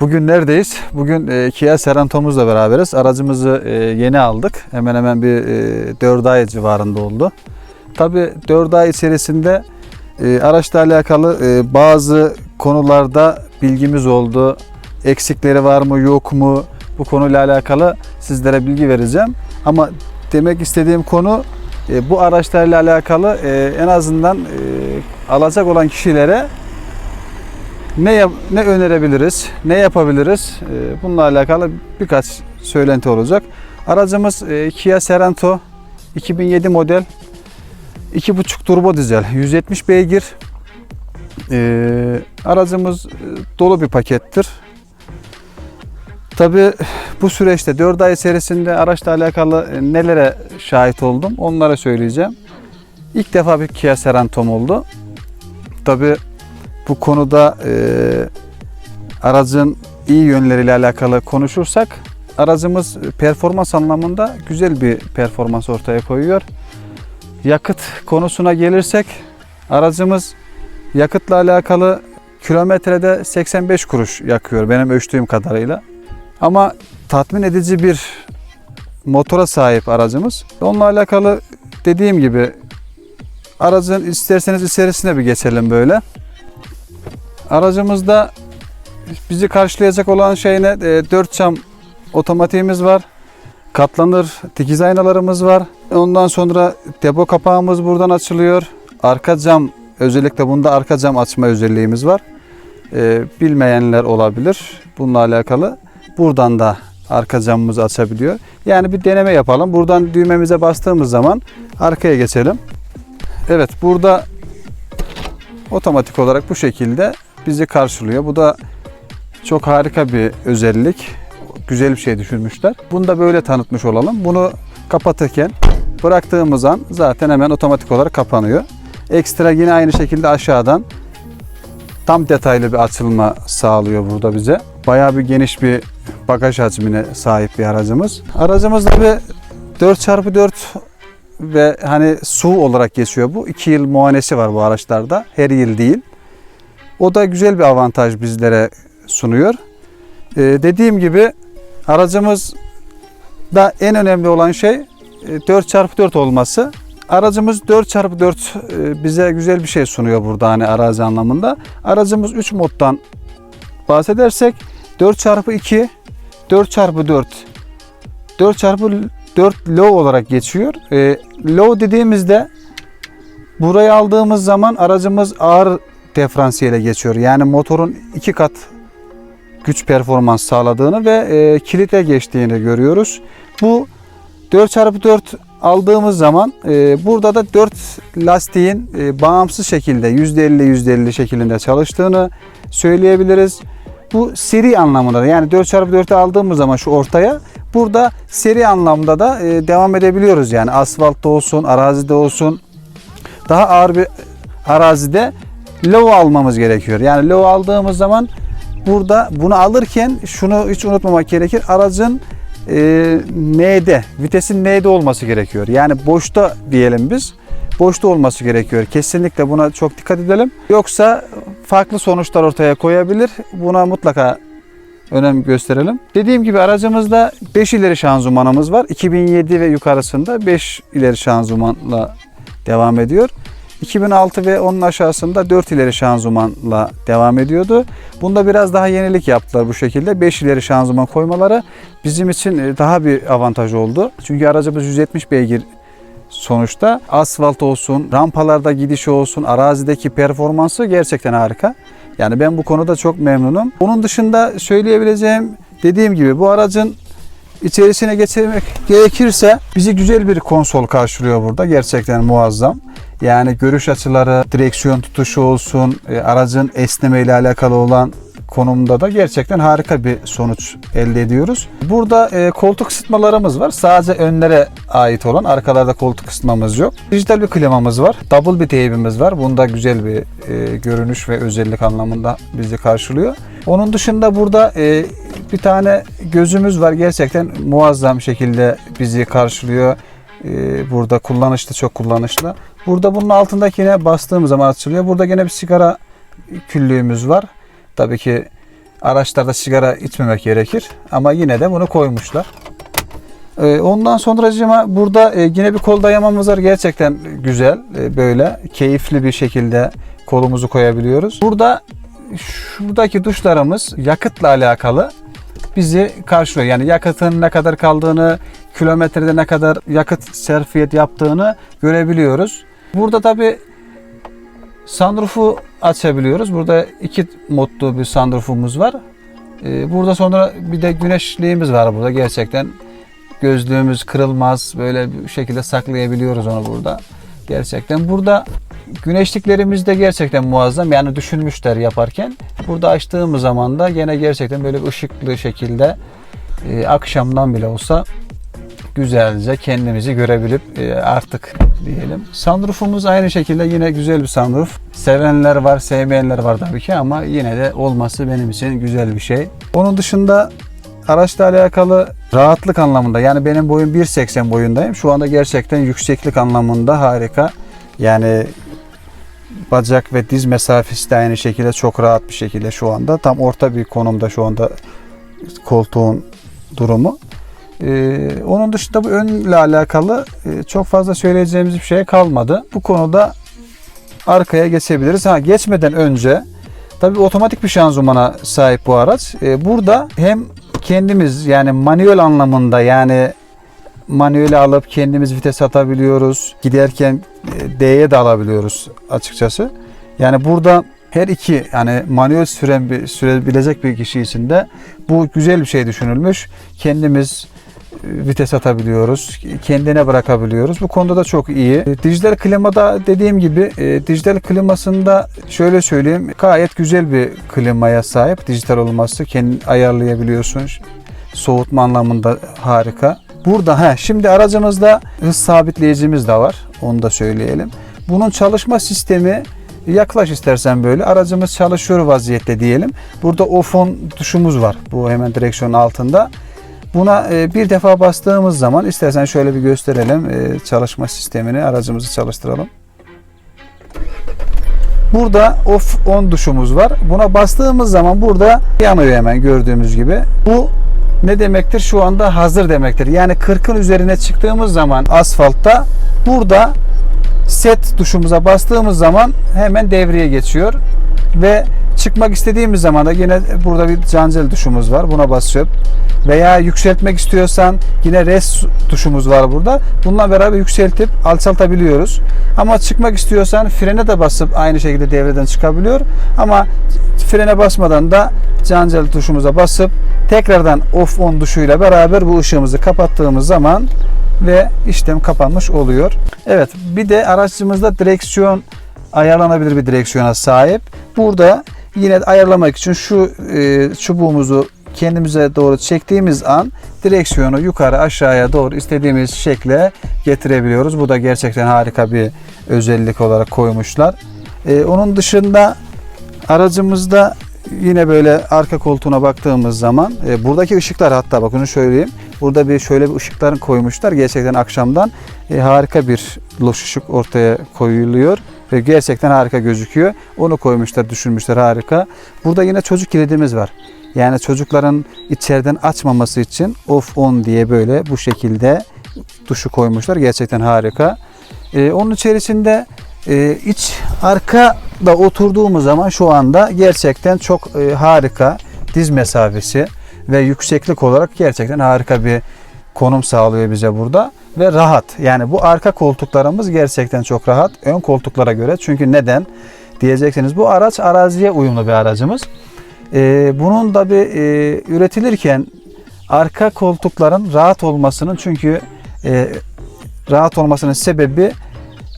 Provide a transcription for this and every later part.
Bugün neredeyiz? Bugün e, Kia Seranto'muzla beraberiz. Aracımızı e, yeni aldık. Hemen hemen bir e, 4 ay civarında oldu. Tabi 4 ay içerisinde e, araçla alakalı e, bazı konularda bilgimiz oldu. Eksikleri var mı yok mu? Bu konuyla alakalı sizlere bilgi vereceğim. Ama demek istediğim konu e, bu araçlarla alakalı e, en azından e, alacak olan kişilere ne ne önerebiliriz, ne yapabiliriz? Ee, Bununla alakalı birkaç söylenti olacak. Aracımız e, Kia Sorento 2007 model 2.5 turbo dizel 170 beygir. Ee, aracımız e, dolu bir pakettir. Tabi bu süreçte 4 ay içerisinde araçla alakalı e, nelere şahit oldum onlara söyleyeceğim. İlk defa bir Kia Sorento'm oldu. Tabi bu konuda e, aracın iyi yönleriyle alakalı konuşursak aracımız performans anlamında güzel bir performans ortaya koyuyor. Yakıt konusuna gelirsek aracımız yakıtla alakalı kilometrede 85 kuruş yakıyor benim ölçtüğüm kadarıyla. Ama tatmin edici bir motora sahip aracımız. Onunla alakalı dediğim gibi aracın isterseniz içerisine bir geçelim böyle. Aracımızda bizi karşılayacak olan şey ne? 4 cam otomatiğimiz var. Katlanır dikiz aynalarımız var. Ondan sonra depo kapağımız buradan açılıyor. Arka cam özellikle bunda arka cam açma özelliğimiz var. Ee, bilmeyenler olabilir bununla alakalı. Buradan da arka camımızı açabiliyor. Yani bir deneme yapalım. Buradan düğmemize bastığımız zaman arkaya geçelim. Evet burada otomatik olarak bu şekilde bizi karşılıyor. Bu da çok harika bir özellik. Güzel bir şey düşünmüşler. Bunu da böyle tanıtmış olalım. Bunu kapatırken bıraktığımız an zaten hemen otomatik olarak kapanıyor. Ekstra yine aynı şekilde aşağıdan tam detaylı bir açılma sağlıyor burada bize. Bayağı bir geniş bir bagaj hacmine sahip bir aracımız. Aracımızda bir 4x4 ve hani su olarak geçiyor bu. 2 yıl muayenesi var bu araçlarda. Her yıl değil. O da güzel bir avantaj bizlere sunuyor. Ee, dediğim gibi aracımızda en önemli olan şey e, 4x4 olması. Aracımız 4x4 e, bize güzel bir şey sunuyor burada hani arazi anlamında. Aracımız 3 moddan bahsedersek 4x2, 4x4, 4x4 low olarak geçiyor. E, low dediğimizde burayı aldığımız zaman aracımız ağır diferansiyele geçiyor. Yani motorun iki kat güç performans sağladığını ve e, kilite geçtiğini görüyoruz. Bu 4x4 aldığımız zaman e, burada da 4 lastiğin e, bağımsız şekilde %50 %50 şeklinde çalıştığını söyleyebiliriz. Bu seri anlamında da yani 4x4'ü aldığımız zaman şu ortaya burada seri anlamda da e, devam edebiliyoruz. Yani asfaltta olsun, arazide olsun. Daha ağır bir arazide low almamız gerekiyor. Yani low aldığımız zaman burada bunu alırken şunu hiç unutmamak gerekir. Aracın e, N'de, vitesin N'de olması gerekiyor. Yani boşta diyelim biz. Boşta olması gerekiyor. Kesinlikle buna çok dikkat edelim. Yoksa farklı sonuçlar ortaya koyabilir. Buna mutlaka önem gösterelim. Dediğim gibi aracımızda 5 ileri şanzımanımız var. 2007 ve yukarısında 5 ileri şanzımanla devam ediyor. 2006 ve onun aşağısında 4 ileri şanzımanla devam ediyordu. Bunda biraz daha yenilik yaptılar bu şekilde. 5 ileri şanzıman koymaları bizim için e, daha bir avantaj oldu. Çünkü aracımız 170 beygir sonuçta. Asfalt olsun, rampalarda gidişi olsun, arazideki performansı gerçekten harika. Yani ben bu konuda çok memnunum. Onun dışında söyleyebileceğim dediğim gibi bu aracın içerisine geçirmek gerekirse bizi güzel bir konsol karşılıyor burada. Gerçekten muazzam. Yani görüş açıları, direksiyon tutuşu olsun, e, aracın esneme ile alakalı olan konumda da gerçekten harika bir sonuç elde ediyoruz. Burada e, koltuk ısıtmalarımız var. Sadece önlere ait olan, arkalarda koltuk ısıtmamız yok. Dijital bir klimamız var. Double bir teybimiz var. Bunda güzel bir e, görünüş ve özellik anlamında bizi karşılıyor. Onun dışında burada e, bir tane gözümüz var. Gerçekten muazzam şekilde bizi karşılıyor. E, burada kullanışlı, çok kullanışlı. Burada bunun altındakine bastığımız zaman açılıyor. Burada gene bir sigara küllüğümüz var. Tabii ki araçlarda sigara içmemek gerekir. Ama yine de bunu koymuşlar. Ee, Ondan sonra burada e, yine bir kol dayamamız var. Gerçekten güzel. e, Böyle keyifli bir şekilde kolumuzu koyabiliyoruz. Burada şuradaki duşlarımız yakıtla alakalı bizi karşılıyor. Yani yakıtın ne kadar kaldığını, kilometrede ne kadar yakıt serfiyet yaptığını görebiliyoruz. Burada tabi sunroof'u açabiliyoruz. Burada iki modlu bir sunroof'umuz var. Ee, Burada sonra bir de güneşliğimiz var burada gerçekten. Gözlüğümüz kırılmaz. Böyle bir şekilde saklayabiliyoruz onu burada. Gerçekten burada güneşliklerimiz de gerçekten muazzam. Yani düşünmüşler yaparken. Burada açtığımız zaman da gene gerçekten böyle ışıklı şekilde e, akşamdan bile olsa güzelce kendimizi görebilip e, artık diyelim. Sunroof'umuz aynı şekilde yine güzel bir sunroof. Sevenler var, sevmeyenler var tabii ki ama yine de olması benim için güzel bir şey. Onun dışında araçla alakalı rahatlık anlamında yani benim boyum 1.80 boyundayım. Şu anda gerçekten yükseklik anlamında harika. Yani bacak ve diz mesafesi de aynı şekilde çok rahat bir şekilde şu anda. Tam orta bir konumda şu anda koltuğun durumu. Ee, onun dışında bu önle alakalı e, çok fazla söyleyeceğimiz bir şey kalmadı. Bu konuda arkaya geçebiliriz. Ha geçmeden önce tabii otomatik bir şanzımana sahip bu araç. Ee, burada hem kendimiz yani manuel anlamında yani manueli alıp kendimiz vites atabiliyoruz. Giderken e, D'ye de alabiliyoruz açıkçası. Yani burada her iki yani manuel süren bir sürebilecek bir kişi için de bu güzel bir şey düşünülmüş. Kendimiz vites atabiliyoruz. Kendine bırakabiliyoruz. Bu konuda da çok iyi. E, Dijital klimada dediğim gibi e, dijital klimasında şöyle söyleyeyim gayet güzel bir klimaya sahip. Dijital olması kendin ayarlayabiliyorsun. Soğutma anlamında harika. Burada ha şimdi aracımızda hız sabitleyicimiz de var. Onu da söyleyelim. Bunun çalışma sistemi yaklaş istersen böyle. Aracımız çalışıyor vaziyette diyelim. Burada off-on tuşumuz var. Bu hemen direksiyonun altında. Buna e, bir defa bastığımız zaman istersen şöyle bir gösterelim e, çalışma sistemini aracımızı çalıştıralım. Burada off on tuşumuz var. Buna bastığımız zaman burada yanıyor hemen gördüğümüz gibi. Bu ne demektir? Şu anda hazır demektir. Yani 40'ın üzerine çıktığımız zaman asfaltta burada set tuşumuza bastığımız zaman hemen devreye geçiyor ve çıkmak istediğimiz zaman da yine burada bir cancel tuşumuz var. Buna basıp veya yükseltmek istiyorsan yine res tuşumuz var burada. Bununla beraber yükseltip alçaltabiliyoruz. Ama çıkmak istiyorsan frene de basıp aynı şekilde devreden çıkabiliyor. Ama frene basmadan da cancel tuşumuza basıp tekrardan off on tuşuyla beraber bu ışığımızı kapattığımız zaman ve işlem kapanmış oluyor. Evet bir de aracımızda direksiyon ayarlanabilir bir direksiyona sahip. Burada yine ayarlamak için şu e, çubuğumuzu kendimize doğru çektiğimiz an direksiyonu yukarı aşağıya doğru istediğimiz şekle getirebiliyoruz. Bu da gerçekten harika bir özellik olarak koymuşlar. E, onun dışında aracımızda yine böyle arka koltuğuna baktığımız zaman e, buradaki ışıklar hatta bakın söyleyeyim. Burada bir şöyle bir ışıklar koymuşlar. Gerçekten akşamdan e, harika bir loş ışık ortaya koyuluyor ve gerçekten harika gözüküyor. Onu koymuşlar, düşünmüşler harika. Burada yine çocuk kilidimiz var. Yani çocukların içeriden açmaması için off on diye böyle bu şekilde tuşu koymuşlar. Gerçekten harika. Ee, onun içerisinde e, iç arka da oturduğumuz zaman şu anda gerçekten çok e, harika diz mesafesi ve yükseklik olarak gerçekten harika bir konum sağlıyor bize burada ve rahat. Yani bu arka koltuklarımız gerçekten çok rahat ön koltuklara göre. Çünkü neden diyeceksiniz bu araç araziye uyumlu bir aracımız. Ee, bunun da bir e, üretilirken arka koltukların rahat olmasının çünkü e, rahat olmasının sebebi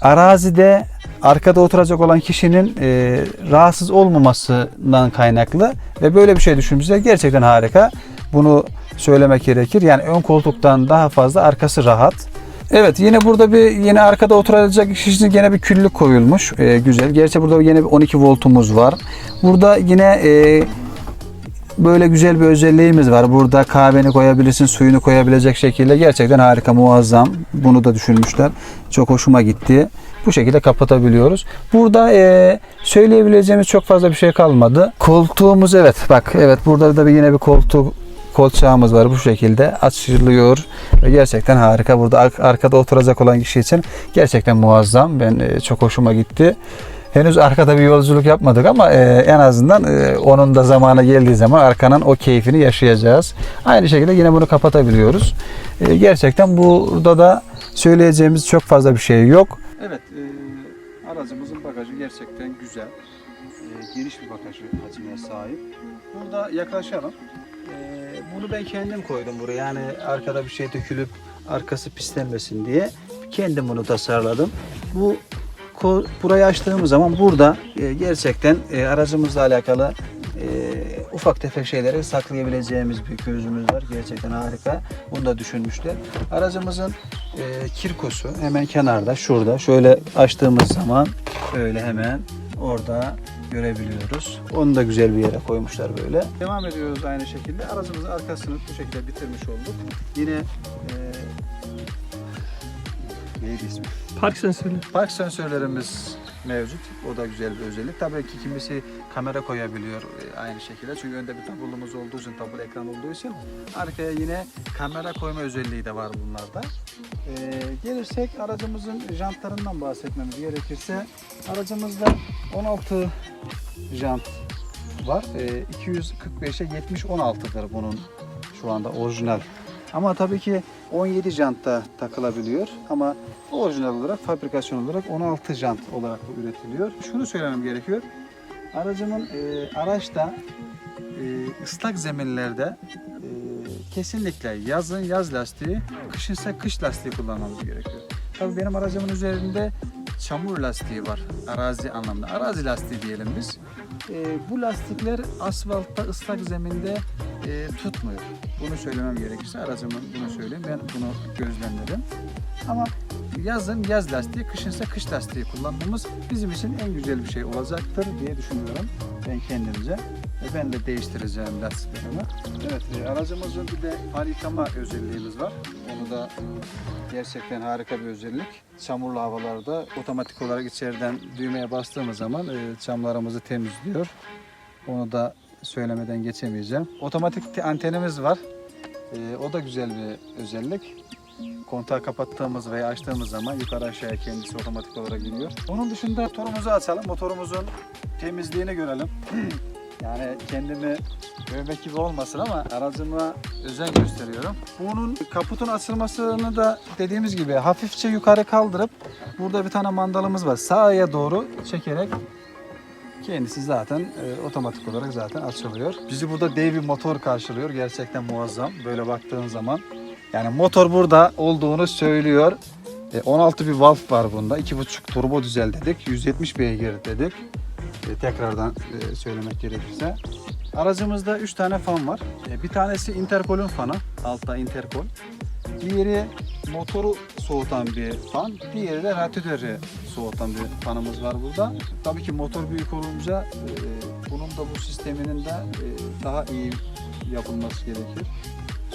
arazide arkada oturacak olan kişinin e, rahatsız olmamasından kaynaklı ve böyle bir şey düşünmüşler. Gerçekten harika. Bunu söylemek gerekir. Yani ön koltuktan daha fazla arkası rahat. Evet yine burada bir yine arkada oturacak kişi için yine bir küllük koyulmuş. Ee, güzel. Gerçi burada yine bir 12 voltumuz var. Burada yine e, böyle güzel bir özelliğimiz var. Burada kahveni koyabilirsin, suyunu koyabilecek şekilde gerçekten harika, muazzam. Bunu da düşünmüşler. Çok hoşuma gitti. Bu şekilde kapatabiliyoruz. Burada eee, söyleyebileceğimiz çok fazla bir şey kalmadı. Koltuğumuz evet bak evet burada da bir yine bir koltuk kolçağımız var bu şekilde açılıyor ve gerçekten harika. Burada ar- arkada oturacak olan kişi için gerçekten muazzam. Ben eee, çok hoşuma gitti. Henüz arkada bir yolculuk yapmadık ama eee, en azından eee, onun da zamanı geldiği zaman arkanın o keyfini yaşayacağız. Aynı şekilde yine bunu kapatabiliyoruz. Eee, gerçekten burada da söyleyeceğimiz çok fazla bir şey yok. Evet, e, aracımızın bagajı gerçekten güzel. E, geniş bir bagajı hacmine sahip. Burada yaklaşalım. Bunu ben kendim koydum buraya. Yani arkada bir şey dökülüp arkası pislenmesin diye kendim bunu tasarladım. Bu burayı açtığımız zaman burada e, gerçekten e, aracımızla alakalı e, ufak tefek şeyleri saklayabileceğimiz bir gözümüz var. Gerçekten harika. Bunu da düşünmüşler. Aracımızın kirkosu hemen kenarda şurada. Şöyle açtığımız zaman öyle hemen orada görebiliyoruz. Onu da güzel bir yere koymuşlar böyle. Devam ediyoruz aynı şekilde. Aracımızın arkasını bu şekilde bitirmiş olduk. Yine e, neydi ismi? Park sensörü. Park sensörlerimiz mevcut. O da güzel bir özellik. Tabii ki kimisi kamera koyabiliyor e, aynı şekilde. Çünkü önde bir tabulumuz olduğu için, tabul ekran olduğu için arkaya yine kamera koyma özelliği de var bunlarda. Ee, gelirsek aracımızın jantlarından bahsetmemiz gerekirse aracımızda 16 jant var. Ee, 245'e 70 16'dır bunun şu anda orijinal. Ama tabii ki 17 jantta takılabiliyor ama orijinal olarak fabrikasyon olarak 16 jant olarak üretiliyor. Şunu söylemem gerekiyor. Aracımın e, araçta e, ıslak zeminlerde e, kesinlikle yazın yaz lastiği, kışınsa kış lastiği kullanmamız gerekiyor. Tabii benim aracımın üzerinde çamur lastiği var. Arazi anlamda. Arazi lastiği diyelim biz. E, bu lastikler asfaltta ıslak zeminde e, tutmuyor. Bunu söylemem gerekirse aracımın bunu söyleyeyim. Ben bunu gözlemledim. Ama yazın yaz lastiği, kışınsa kış lastiği kullanmamız bizim için en güzel bir şey olacaktır diye düşünüyorum ben kendimce. Ve ben de değiştireceğim lastiklerimi. Evet, e, aracımızın bir de far yıkama özelliğimiz var. Onu da gerçekten harika bir özellik. Çamurlu havalarda otomatik olarak içeriden düğmeye bastığımız zaman e, camlarımızı temizliyor. Onu da söylemeden geçemeyeceğim. Otomatik te- antenimiz var. E, o da güzel bir özellik. Kontağı kapattığımız veya açtığımız zaman yukarı aşağıya kendisi otomatik olarak iniyor. Onun dışında motorumuzu açalım. Motorumuzun temizliğini görelim. yani kendimi övmek gibi olmasın ama aracıma özen gösteriyorum. Bunun kaputun açılmasını da dediğimiz gibi hafifçe yukarı kaldırıp burada bir tane mandalımız var. Sağa doğru çekerek kendisi zaten e, otomatik olarak zaten açılıyor. Bizi burada dev bir motor karşılıyor. Gerçekten muazzam. Böyle baktığın zaman. Yani motor burada olduğunu söylüyor. E, 16 bir valve var bunda. 2.5 turbo dizel dedik. 170 beygir dedik. E, tekrardan e, söylemek gerekirse. Aracımızda 3 tane fan var. E, bir tanesi interkolün fanı. Altta interkol. Diğeri motoru soğutan bir fan. Diğeri de radyatörü soğutan bir fanımız var burada. Tabii ki motor büyük olunca e, bunun da bu sisteminin de e, daha iyi yapılması gerekir.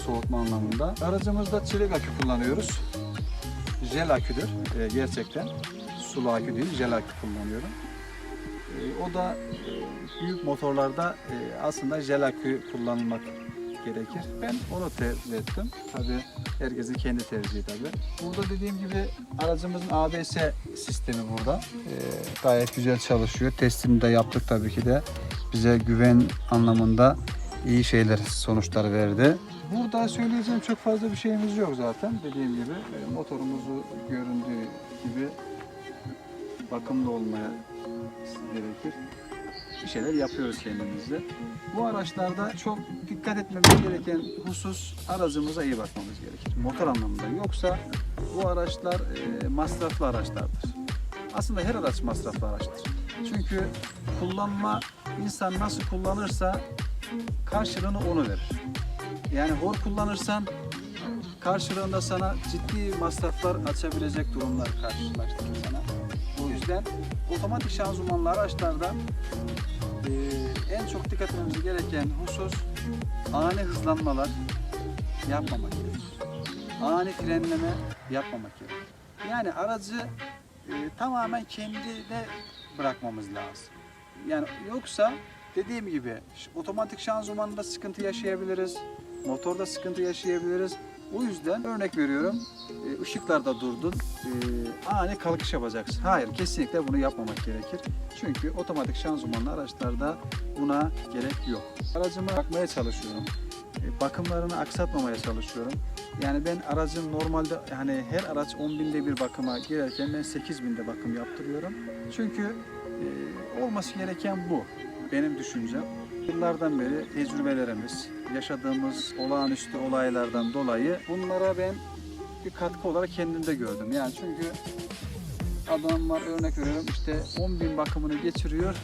Soğutma anlamında. Aracımızda çelik akü kullanıyoruz. Jel aküdür e, gerçekten. Sulu akü değil, jel akü kullanıyorum. E, o da e, büyük motorlarda e, aslında jel akü kullanılmak gerekir. Ben onu tercih ettim. Tabii herkesin kendi tercihi tabii. Burada dediğim gibi aracımızın ABS sistemi burada. E, gayet güzel çalışıyor. Testini de yaptık tabii ki de. Bize güven anlamında iyi şeyler, sonuçlar verdi. Burada söyleyeceğim çok fazla bir şeyimiz yok zaten. Dediğim gibi motorumuzu göründüğü gibi bakımlı olmaya gerekir. Bir şeyler yapıyoruz kendimizde. Bu araçlarda çok dikkat etmemiz gereken husus aracımıza iyi bakmamız gerekir. Motor anlamında. Yoksa bu araçlar e, masraflı araçlardır. Aslında her araç masraflı araçtır. Çünkü kullanma insan nasıl kullanırsa karşılığını onu verir. Yani hor kullanırsan karşılığında sana ciddi masraflar açabilecek durumlar karşılaştırır sana. O yüzden otomatik şanzımanlı araçlarda Ee, en çok dikkat etmemiz gereken husus ani hızlanmalar yapmamak gerekir. Ani frenleme yapmamak gerekir. Yani aracı e, tamamen kendine bırakmamız lazım. Yani yoksa dediğim gibi otomatik şanzımanında sıkıntı yaşayabiliriz. Motorda sıkıntı yaşayabiliriz. O yüzden örnek veriyorum. e, ışıklarda durdun. e, ani kalkış yapacaksın. Hayır kesinlikle bunu yapmamak gerekir. Çünkü otomatik şanzımanlı araçlarda buna gerek yok. Aracımı bakmaya çalışıyorum. E, Bakımlarını aksatmamaya çalışıyorum. Yani ben aracın normalde hani her araç 10 binde bir bakıma girerken ben 8 binde bakım yaptırıyorum. Çünkü olması gereken bu. Benim düşüncem. Yıllardan beri tecrübelerimiz, yaşadığımız olağanüstü olaylardan dolayı bunlara ben bir katkı olarak kendimde gördüm. Yani çünkü adamlar örnek veriyorum işte 10 bin bakımını geçiriyor.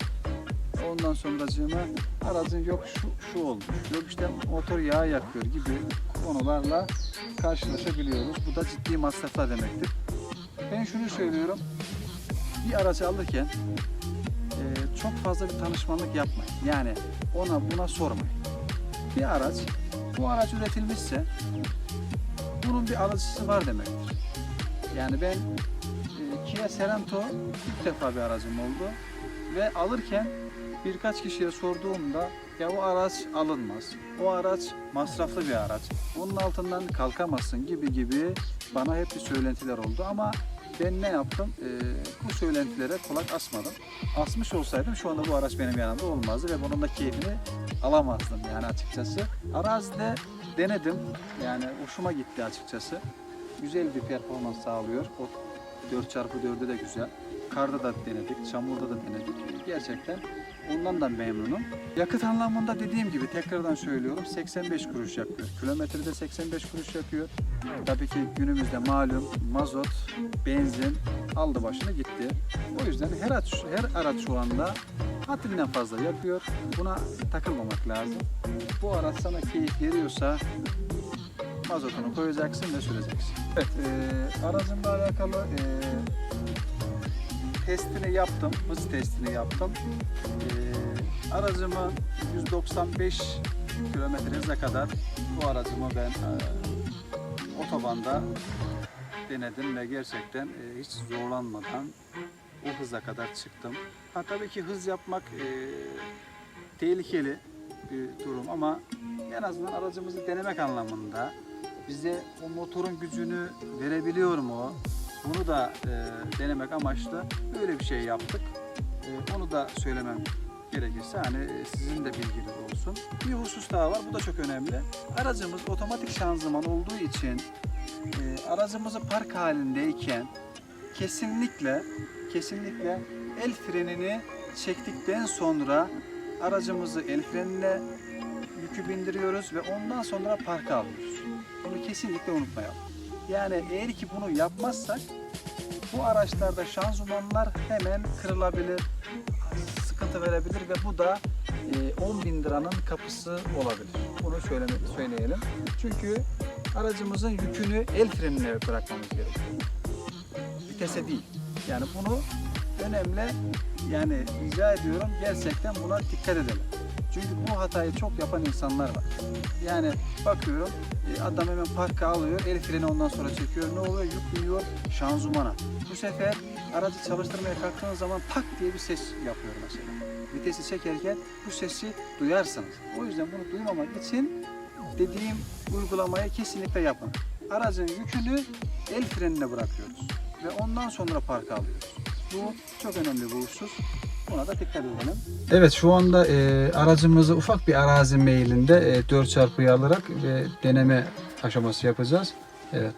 Ondan sonracığıma aracın yok şu, şu olmuş, yok işte motor yağı yakıyor gibi konularla karşılaşabiliyoruz. Bu da ciddi masraflar demektir. Ben şunu söylüyorum. Bir aracı alırken çok fazla bir tanışmanlık yapmayın. Yani ona buna sormayın. Bir araç, bu araç üretilmişse bunun bir alıcısı var demektir. Yani ben e, Kia Sorento ilk defa bir aracım oldu ve alırken birkaç kişiye sorduğumda ya o araç alınmaz. O araç masraflı bir araç. Onun altından kalkamazsın gibi gibi bana hep bir söylentiler oldu ama ben ne yaptım? Ee, bu söylentilere kulak asmadım. Asmış olsaydım şu anda bu araç benim yanımda olmazdı ve bunun da keyfini alamazdım yani açıkçası. Arazide denedim. Yani hoşuma gitti açıkçası. Güzel bir performans sağlıyor. O 4x4'ü de güzel. Karda da denedik, çamurda da denedik. Gerçekten ondan da memnunum. Yakıt anlamında dediğim gibi tekrardan söylüyorum 85 kuruş yakıyor. Kilometrede 85 kuruş yakıyor. Tabii ki günümüzde malum mazot, benzin aldı başını gitti. O yüzden her araç, her araç şu anda haddinden fazla yakıyor. Buna takılmamak lazım. Bu araç sana keyif veriyorsa mazotunu koyacaksın ve süreceksin. Evet, e, aracımla alakalı e, testini yaptım, hız testini yaptım. E, aracımı 195 kilometre hıza kadar bu aracımı ben e, otobanda denedim ve gerçekten e, hiç zorlanmadan o hıza kadar çıktım. Ha, tabii ki hız yapmak e, tehlikeli bir durum ama en azından aracımızı denemek anlamında bize o motorun gücünü verebiliyor mu? Bunu da e, denemek amaçlı böyle bir şey yaptık. E, onu da söylemem gerekirse hani e, sizin de bilginiz olsun. Bir husus daha var. Bu da çok önemli. Aracımız otomatik şanzıman olduğu için e, aracımızı park halindeyken kesinlikle kesinlikle el frenini çektikten sonra aracımızı el frenine yükü bindiriyoruz ve ondan sonra parka alıyoruz. Bunu kesinlikle unutmayalım. Yani eğer ki bunu yapmazsak bu araçlarda şanzımanlar hemen kırılabilir, sıkıntı verebilir ve bu da e, 10 bin liranın kapısı olabilir. Bunu söyleme, söyleyelim. Çünkü aracımızın yükünü el frenine bırakmamız gerekiyor. Vitese değil. Yani bunu önemli yani rica ediyorum gerçekten buna dikkat edelim. Çünkü bu hatayı çok yapan insanlar var. Yani bakıyorum e, adam hemen parka alıyor, el freni ondan sonra çekiyor. Ne oluyor? Yük biniyor şanzumana. Bu sefer aracı çalıştırmaya kalktığınız zaman tak diye bir ses yapıyor mesela. Vitesi çekerken bu sesi duyarsınız. O yüzden bunu duymamak için dediğim uygulamayı kesinlikle yapın. Aracın yükünü el frenine bırakıyoruz ve ondan sonra parka alıyoruz. Bu çok önemli bir husus. Buna da dikkat edelim. Evet şu anda e, aracımızı ufak bir arazi meylinde e, 4x4'yı alarak ve deneme aşaması yapacağız. Evet.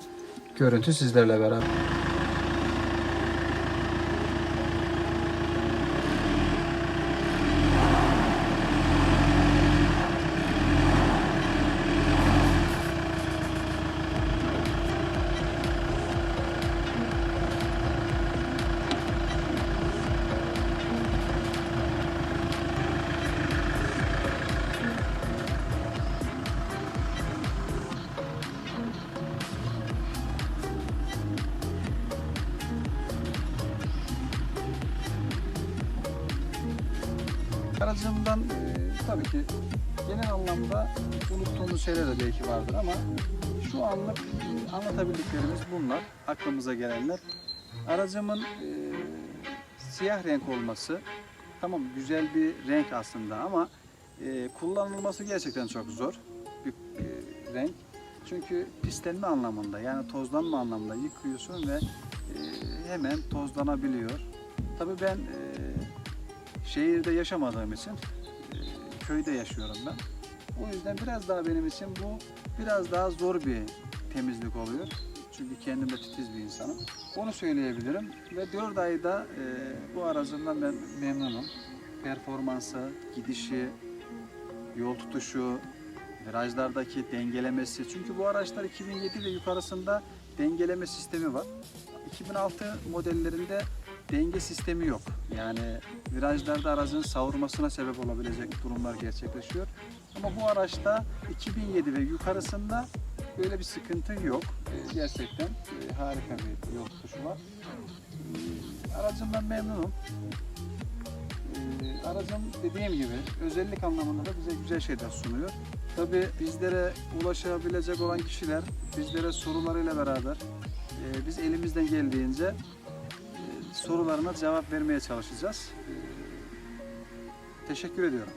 Görüntü sizlerle beraber. Aracımdan e, tabii ki genel anlamda unuttuğumuz şeyler de belki vardır ama şu anlık anlatabildiklerimiz bunlar. Aklımıza gelenler. Aracımın e, siyah renk olması tamam güzel bir renk aslında ama e, kullanılması gerçekten çok zor bir e, renk. Çünkü pislenme anlamında yani tozlanma anlamında yıkıyorsun ve e, hemen tozlanabiliyor. Tabii ben e, şehirde yaşamadığım için e, köyde yaşıyorum ben. O yüzden biraz daha benim için bu biraz daha zor bir temizlik oluyor. Çünkü kendim de titiz bir insanım. Onu söyleyebilirim ve 4 ayda e, bu aracımdan ben memnunum. Performansı, gidişi, yol tutuşu, virajlardaki dengelemesi. Çünkü bu araçlar 2007 ve yukarısında dengeleme sistemi var. 2006 modellerinde denge sistemi yok. Yani virajlarda aracın savurmasına sebep olabilecek durumlar gerçekleşiyor. Ama bu araçta 2007 ve yukarısında böyle bir sıkıntı yok. Ee, Gerçekten e, harika bir yol var. Ee, Aracımdan memnunum. Ee, Aracım dediğim gibi özellik anlamında da bize güzel şeyler sunuyor. Tabii bizlere ulaşabilecek olan kişiler bizlere sorularıyla beraber e, biz elimizden geldiğince sorularına cevap vermeye çalışacağız. E, Teşekkür ediyorum.